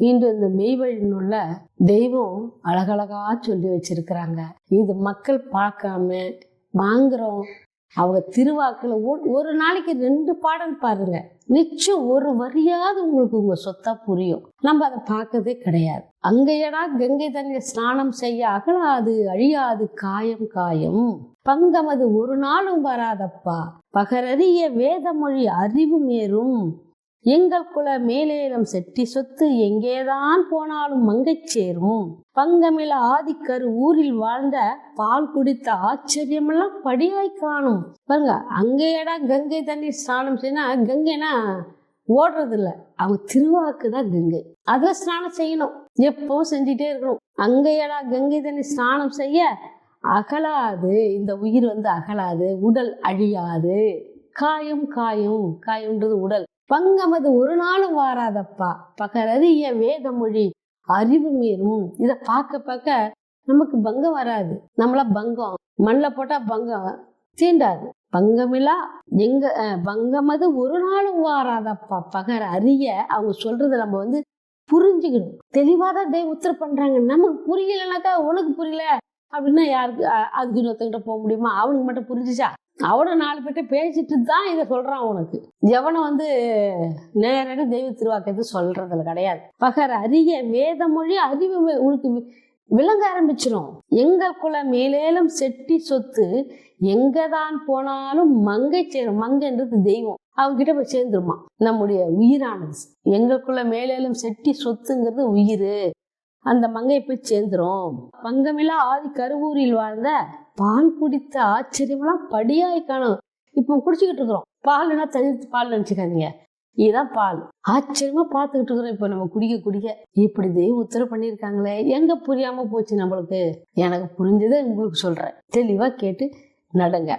இன்று இந்த மெய்வழி நூல்ல தெய்வம் அழகழகா சொல்லி வச்சிருக்கிறாங்க. இது மக்கள் பார்க்காம வாங்குறோம். அவங்க திருவாக்கில் ஒரு- ஒரு நாளைக்கு ரெண்டு பாடல் பாருங்க. நிச்சயம் ஒரு வரியாவது உங்களுக்கு உங்க சொத்தா புரியும். நம்ம அதை பார்க்கறதே கிடையாது. அங்கையடா கங்கை தண்ணீர் ஸ்நானம் செய்ய அகலாது அழியாது காயம் காயம். பங்கமது ஒரு நாளும் வராதப்பா. பகரறிய வேதமொழி அறிவு மேறும் எங்கள் குல மேலேறும் செட்டி சொத்து எங்கேதான் போனாலும் மங்கைச் சேரும். பங்கமில ஆதிக்கரு ஊரில் வாழ்ந்த பால் குடித்த ஆச்சரியமெல்லாம் படியாய் காணும். பாருங்க அங்கேயடா கங்கை தண்ணீர் ஸ்நானம் செய்யினா கங்கைனா ஓடுறது இல்ல அவங்க திருவாக்கு தான் கங்கை. அதில் ஸ்நானம் செய்யணும். எப்பவும் செஞ்சுட்டே இருக்கணும். அங்கேயடா கங்கை தண்ணி ஸ்நானம் செய்ய அகலாது. இந்த உயிர் வந்து அகலாது. உடல் அழியாது. காயம் காயும். காயம்ன்றது உடல். பங்கமது ஒரு நாளும் வாராதப்பா. பகரறிய வேதமொழி அறிவு மீறும். இத பார்க்க பார்க்க நமக்கு பங்கம் வராது. நம்மள பங்கம் மண்ணில் போட்டா பங்கம் தீண்டாது. பங்கமில்லா எங்க அஹ், பங்கமது ஒரு நாளும் வாராதப்பா. பகர் அறிய அவங்க சொல்றது நம்ம வந்து புரிஞ்சுக்கணும். தெளிவாதான் தெய்வம் உத்தரவு பண்றாங்க. நமக்கு புரியலனாக்கா உனக்கு புரியல அப்படின்னா யாருக்கு அதுக்கு இன்னொருத்தங்கிட்ட போக முடியுமா? அவனுக்கு மட்டும் புரிஞ்சுச்சா? அவனை நாலு பேர்கிட்ட பேசிட்டு தான் இதை சொல்றான் உனக்கு எவனை வந்து நேரடி தெய்வ திருவாக்கத்தை சொல்றதுல கிடையாது. பகர் அரிய வேத மொழி அறிவு உனக்கு வி- விளங்க ஆரம்பிச்சிடும் எங்கள் குல மேலேலும் செட்டி சொத்து எங்கதான் போனாலும் மங்கை சேரும். மங்கைன்றது தெய்வம். அவங்க கிட்ட போய் சேர்ந்துருமா நம்முடைய உயிரானது. எங்களுக்குள்ள மேலேலும் செட்டி சொத்துங்கிறது உயிர். அந்த மங்கை போய் சேர்ந்துரும். பங்கமில்லா ஆதி கருவூரில் வாழ்ந்த பால் குடித்த ஆச்சரியமெல்லாம் படியாய் காணும். இப்போ குடிச்சுக்கிட்டு இருக்கிறோம். பால்னா தனி பால் நினைச்சுக்காதீங்க. இதுதான் பால். ஆச்சரியமா பார்த்துக்கிட்டு இருக்கிறோம் இப்போ நம்ம குடிக்க குடிக்க. இப்படி தெய்வம் உத்தரவு பண்ணியிருக்காங்களே. எங்க புரியாம போச்சு நம்மளுக்கு? எனக்கு புரிஞ்சதை உங்களுக்கு சொல்றேன். தெளிவா கேட்டு நடங்க.